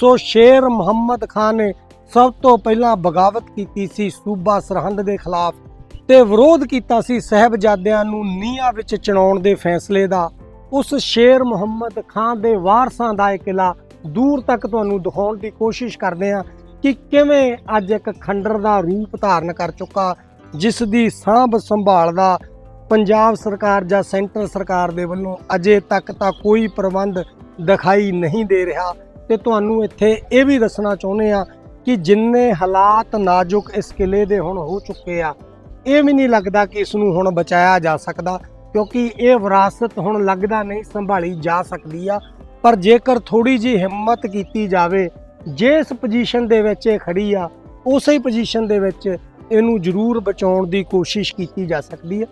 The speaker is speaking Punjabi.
ਸੋ ਸ਼ੇਰ ਮੁਹੰਮਦ ਖਾਨ ਨੇ ਸਭ ਤੋਂ ਪਹਿਲਾਂ ਬਗਾਵਤ ਕੀਤੀ ਸੀ ਸੂਬਾ ਸਰਹੰਦ ਦੇ ਖਿਲਾਫ ਤੇ ਵਿਰੋਧ ਕੀਤਾ ਸੀ ਸਹਿਬਜ਼ਾਦਿਆਂ ਨੂੰ ਨੀਹਾਂ ਵਿੱਚ ਚਿਣਾਉਣ ਦੇ ਫੈਸਲੇ ਦਾ। ਉਸ ਸ਼ੇਰ ਮੁਹੰਮਦ ਖਾਨ ਦੇ ਵਾਰਸਾਂ ਦਾ ਇਹ ਕਿਲਾ ਦੂਰ ਤੱਕ ਤੁਹਾਨੂੰ ਦਿਖਾਉਣ ਦੀ ਕੋਸ਼ਿਸ਼ ਕਰਦੇ ਹਾਂ ਕਿ ਕਿਵੇਂ ਅੱਜ ਇੱਕ ਖੰਡਰ ਦਾ ਰੂਪ ਧਾਰਨ ਕਰ ਚੁੱਕਾ, ਜਿਸ ਦੀ ਸਾਂਭ ਸੰਭਾਲ ਦਾ ਪੰਜਾਬ ਸਰਕਾਰ ਜਾਂ ਸੈਂਟਰ ਸਰਕਾਰ ਦੇ ਵੱਲੋਂ ਅਜੇ ਤੱਕ ਤਾਂ ਕੋਈ ਪ੍ਰਬੰਧ ਦਿਖਾਈ ਨਹੀਂ ਦੇ ਰਿਹਾ। ਤੇ ਤੁਹਾਨੂੰ ਇੱਥੇ ਇਹ ਵੀ ਦੱਸਣਾ ਚਾਹੁੰਦੇ ਆ ਕਿ ਜਿੰਨੇ ਹਾਲਾਤ ਨਾਜ਼ੁਕ ਇਸ ਕਿਲੇ ਦੇ ਹੁਣ ਹੋ ਚੁੱਕੇ ਆ, ਇਹ ਵੀ ਨਹੀਂ ਲੱਗਦਾ ਕਿ ਇਸ ਨੂੰ ਹੁਣ ਬਚਾਇਆ ਜਾ ਸਕਦਾ, ਕਿਉਂਕਿ ਇਹ ਵਿਰਾਸਤ ਹੁਣ ਲੱਗਦਾ ਨਹੀਂ, ਸੰਭਾਲੀ ਜਾ ਸਕਦੀ ਆ। ਪਰ ਜੇਕਰ ਥੋੜੀ ਜੀ ਹਿੰਮਤ ਕੀਤੀ ਜਾਵੇ ਜਿਸ ਪੋਜੀਸ਼ਨ ਦੇ ਵਿੱਚ ਇਹ ਖੜੀ ਆ, ਉਸੇ ਪੋਜੀਸ਼ਨ ਦੇ ਵਿੱਚ ਇਹਨੂੰ ਜ਼ਰੂਰ ਬਚਾਉਣ ਦੀ ਕੋਸ਼ਿਸ਼ ਕੀਤੀ ਜਾ ਸਕਦੀ ਹੈ